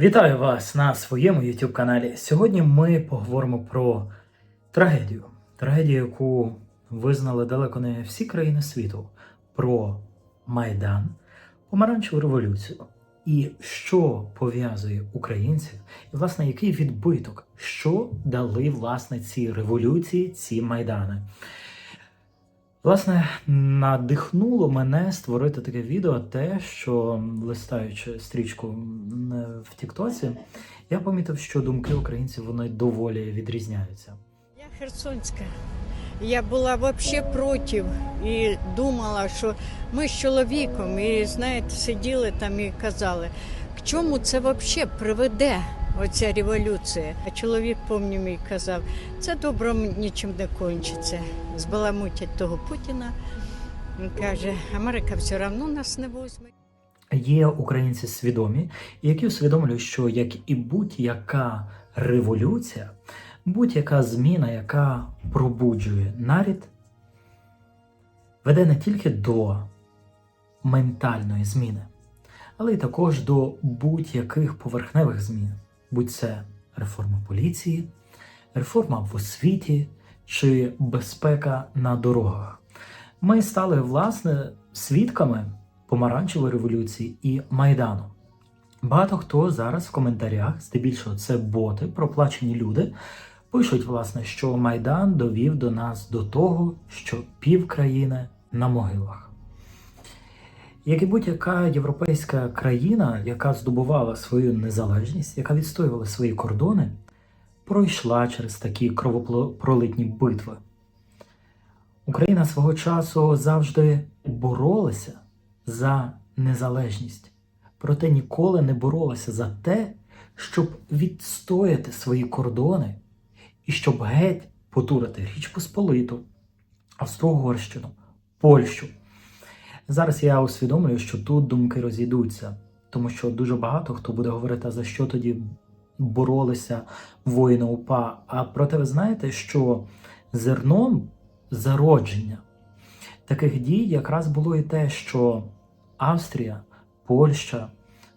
Вітаю вас на своєму YouTube каналі. Сьогодні ми поговоримо про трагедію. Трагедію, яку визнали далеко не всі країни світу, про Майдан, помаранчеву революцію. І що пов'язує українців, і власне який відбиток, що дали власне ці революції, ці майдани. Власне, надихнуло мене створити таке відео, те, що листаючи стрічку м, в Тіктоці, я помітив, що думки українців вони доволі відрізняються. Я Херсонська. Я була взагалі проти і думала, що ми з чоловіком, і знаєте, сиділи там і казали, к чому це взагалі приведе оця революція. А чоловік, пам'ятаю, мій казав, це добром нічим не кончиться. Збаламутять того Путіна. Він каже, Америка все одно нас не возьме. Є українці свідомі, які усвідомлюють, що як і будь-яка революція, будь-яка зміна, яка пробуджує нарід, веде не тільки до ментальної зміни, але й також до будь-яких поверхневих змін, будь це реформа поліції, реформа в освіті чи безпека на дорогах. Ми стали власне свідками помаранчевої революції і майдану. Багато хто зараз в коментарях, здебільшого це боти, проплачені люди, пишуть, власне, що Майдан довів до нас до того, що пів країни на могилах. Як і будь-яка європейська країна, яка здобувала свою незалежність, яка відстоювала свої кордони, пройшла через такі кровопролитні битви. Україна свого часу завжди боролася за незалежність, проте ніколи не боролася за те, щоб відстояти свої кордони і щоб геть потурити Річ Посполиту, Австро-Угорщину, Польщу. Зараз я усвідомлюю, що тут думки розійдуться, тому що дуже багато хто буде говорити, за що тоді боролися воїни УПА. А проте ви знаєте, що зерном зародження таких дій якраз було і те, що Австрія, Польща,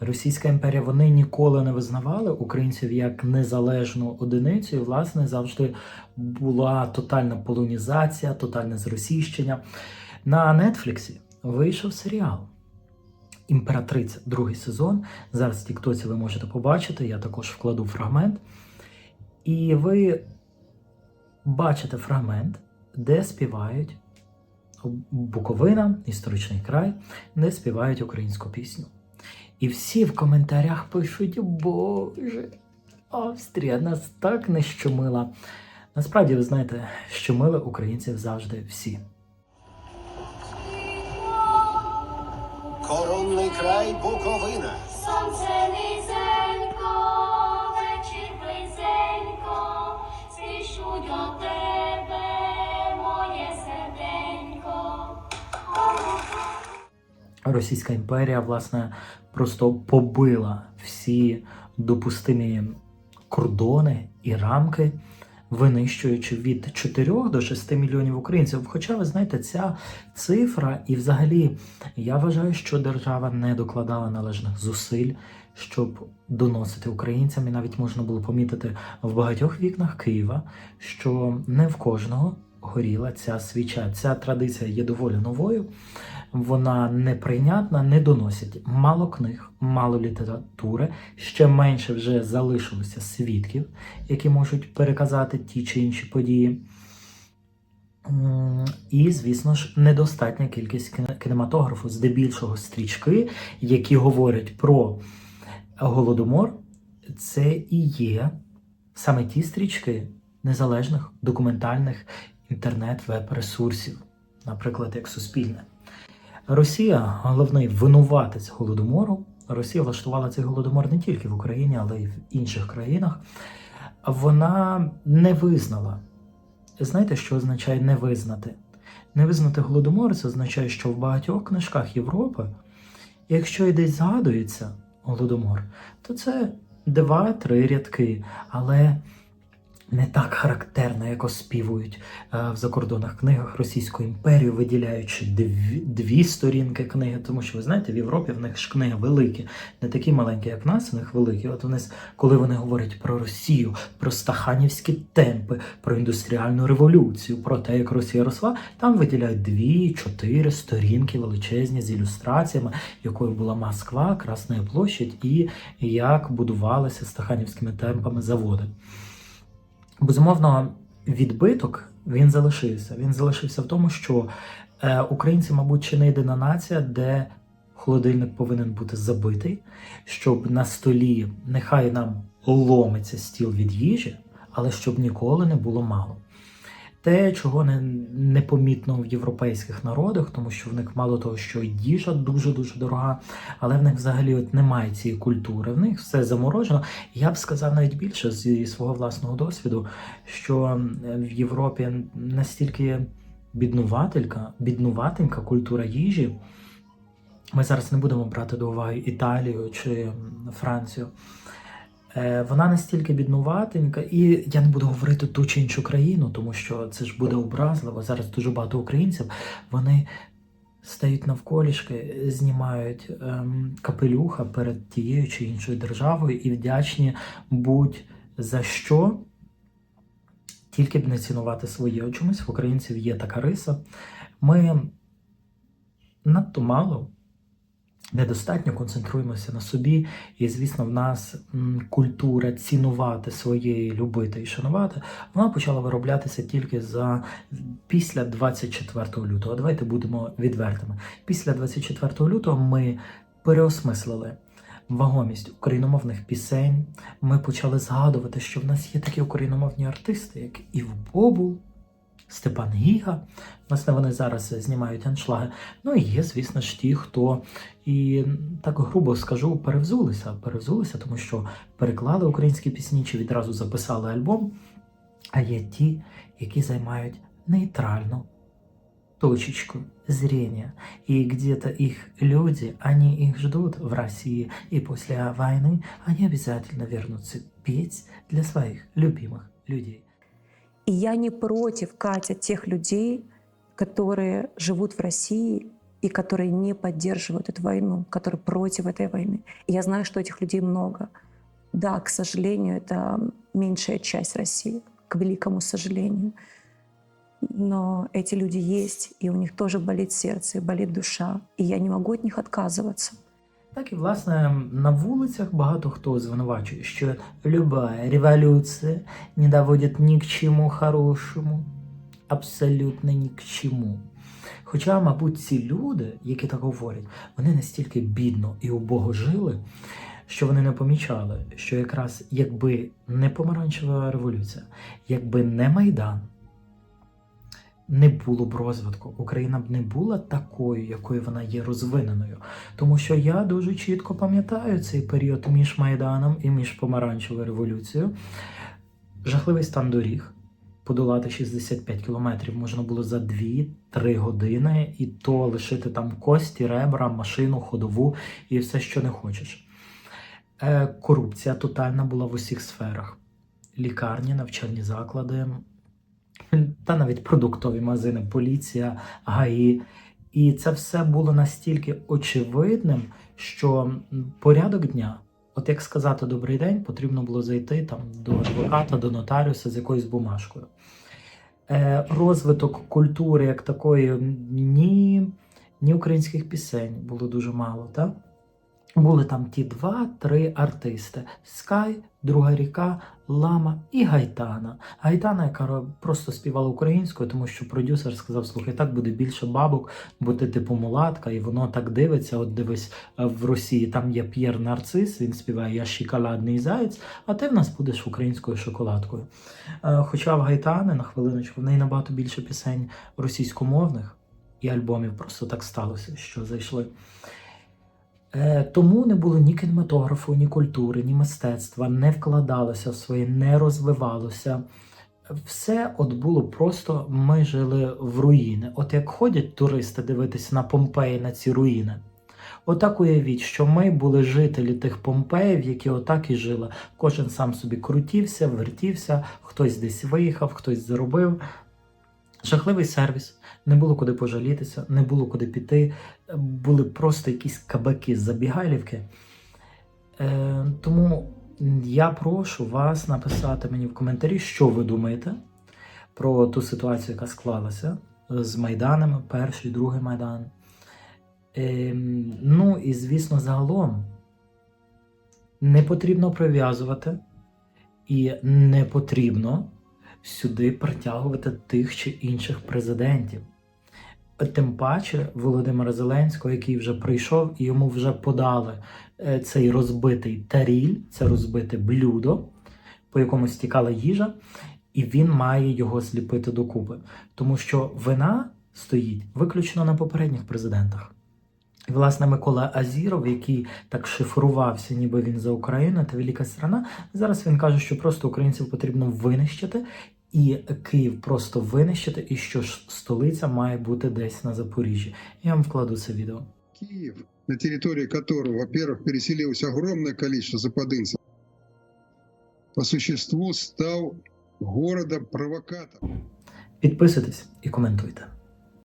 Російська імперія вони ніколи не визнавали українців як незалежну одиницю. І, власне, завжди була тотальна полонізація, тотальне зросійщення. На Нетфліксі вийшов серіал Імператриця, другий сезон. Зараз в Тіктоці ви можете побачити, я також вкладу фрагмент. І ви бачите фрагмент, де співають Буковина, історичний край, де співають українську пісню. І всі в коментарях пишуть: Боже, Австрія нас так не щомила. Насправді, ви знаєте, щомили українців завжди всі. Коронний край Буковина. Сонце низенько, вечір близенько, спішу до тебе, моє серденько. Російська імперія, власне, просто побила всі допустимі кордони і рамки, винищуючи від 4 до 6 мільйонів українців. Хоча ви знаєте, ця цифра, і взагалі я вважаю, що держава не докладала належних зусиль, щоб доносити українцям, і навіть можна було помітити в багатьох вікнах Києва, що не в кожного горіла ця свіча. Ця традиція є доволі новою вона неприйнятна, не доносять мало книг, мало літератури, ще менше вже залишилося свідків, які можуть переказати ті чи інші події. І, звісно ж, недостатня кількість кінематографу, здебільшого стрічки, які говорять про голодомор, це і є саме ті стрічки незалежних документальних інтернет-веб-ресурсів, наприклад, як Суспільне. Росія головний винуватець голодомору. Росія влаштувала цей голодомор не тільки в Україні, але й в інших країнах. Вона не визнала. Знаєте, що означає не визнати? Не визнати голодомор це означає, що в багатьох книжках Європи, якщо і десь згадується голодомор, то це два-три рядки. Але не так характерно, як оспівують е, в закордонних книгах Російську імперію, виділяючи дві, дві сторінки книги. Тому що ви знаєте, в Європі в них ж книги великі, не такі маленькі, як в нас, у них великі. От вони, коли вони говорять про Росію, про стаханівські темпи, про індустріальну революцію, про те, як Росія росла, там виділяють дві-чотири сторінки величезні з ілюстраціями, якою була Москва, Красна площадь і як будувалися стаханівськими темпами заводи. Безумовно, відбиток він залишився. Він залишився в тому, що е, українці, мабуть, чи не єдина нація, де холодильник повинен бути забитий, щоб на столі нехай нам ломиться стіл від їжі, але щоб ніколи не було мало. Те, чого не, непомітно в європейських народах, тому що в них мало того, що їжа дуже дуже дорога, але в них взагалі от немає цієї культури. В них все заморожено. Я б сказав навіть більше зі свого власного досвіду, що в Європі настільки біднувателька, біднуватенька культура їжі. Ми зараз не будемо брати до уваги Італію чи Францію. Е, Вона настільки біднуватенька, і я не буду говорити ту чи іншу країну, тому що це ж буде образливо. Зараз дуже багато українців вони стають навколішки, знімають ем, капелюха перед тією чи іншою державою і вдячні будь за що, тільки б не цінувати своє. Чомусь в українців є така риса. Ми надто мало. Недостатньо концентруємося на собі, і звісно, в нас культура цінувати своє, любити і шанувати, вона почала вироблятися тільки за після 24 лютого. Давайте будемо відвертими. Після 24 лютого ми переосмислили вагомість україномовних пісень. Ми почали згадувати, що в нас є такі україномовні артисти, як Ів Бобул, Степан Гіга. Власне, вони зараз знімають аншлаги. Ну і є, звісно ж, ті, хто і так грубо скажу, перевзулися. Перевзулися, тому що переклали українські пісні чи відразу записали альбом. А є ті, які займають нейтральну точечку зрения. И где-то их люди, они их ждут в России, и после войны они обязательно вернутся петь для своих любимых людей. И я не против, Катя, тех людей, которые живут в России и которые не поддерживают эту войну, которые против этой войны. И я знаю, что этих людей много. Да, к сожалению, это меньшая часть России, к великому сожалению. Но эти люди есть, и у них тоже болит сердце, и болит душа. И я не могу от них отказываться. Так і власне на вулицях багато хто звинувачує, що люба революція не доводить ні к чому хорошому, абсолютно ні к чому. Хоча, мабуть, ці люди, які так говорять, вони настільки бідно і убого жили, що вони не помічали, що якраз якби не помаранчева революція, якби не Майдан, не було б розвитку, Україна б не була такою, якою вона є розвиненою. Тому що я дуже чітко пам'ятаю цей період між Майданом і між помаранчевою революцією. Жахливий стан доріг. Подолати 65 кілометрів можна було за 2-3 години, і то лишити там кості, ребра, машину, ходову і все, що не хочеш. Е, корупція тотальна була в усіх сферах: лікарні, навчальні заклади, та навіть продуктові магазини, поліція, ГАІ. І це все було настільки очевидним, що порядок дня, от як сказати добрий день, потрібно було зайти там до адвоката, до нотаріуса з якоюсь бумажкою. Е, розвиток культури як такої, ні, ні українських пісень було дуже мало, так? Були там ті два-три артисти: Скай, Друга ріка, Лама і Гайтана. Гайтана, яка просто співала українською, тому що продюсер сказав: слухай, так буде більше бабок, бо ти типу мулатка, і воно так дивиться. От дивись, е, в Росії там є П'єр Нарцис, він співає Я шоколадний заєць, а ти в нас будеш українською шоколадкою. Е, Хоча в Гайтани, на хвилиночку, в неї набагато більше пісень російськомовних і альбомів просто так сталося, що зайшли. Е, Тому не було ні кінематографу, ні культури, ні мистецтва, не вкладалося в своє, не розвивалося. Все от було просто ми жили в руїни. От як ходять туристи дивитися на Помпеї, на ці руїни, Отак уявіть, що ми були жителі тих Помпеїв, які отак і жили. Кожен сам собі крутівся, вертівся, хтось десь виїхав, хтось заробив. Жахливий сервіс, не було куди пожалітися, не було куди піти. Були просто якісь кабаки, забігайлівки. Е, тому я прошу вас написати мені в коментарі, що ви думаєте про ту ситуацію, яка склалася з Майданами, перший, другий Майдан. Ем, ну і звісно, загалом не потрібно прив'язувати і не потрібно сюди притягувати тих чи інших президентів. Тим паче Володимира Зеленського, який вже прийшов йому вже подали е, цей розбитий таріль, це розбите блюдо, по якому стікала їжа, і він має його зліпити докупи. Тому що вина стоїть виключно на попередніх президентах. Власне, Микола Азіров, який так шифрувався, ніби він за Україну та велика страна, зараз він каже, що просто українців потрібно винищити, і Київ просто винищити, і що ж столиця має бути десь на Запоріжжі. Я вам вкладу це відео. Киев, на территории которого, во-первых, переселилось огромное количество западынцев, по существу стал городом-провокатором. Підписуйтесь і коментуйте.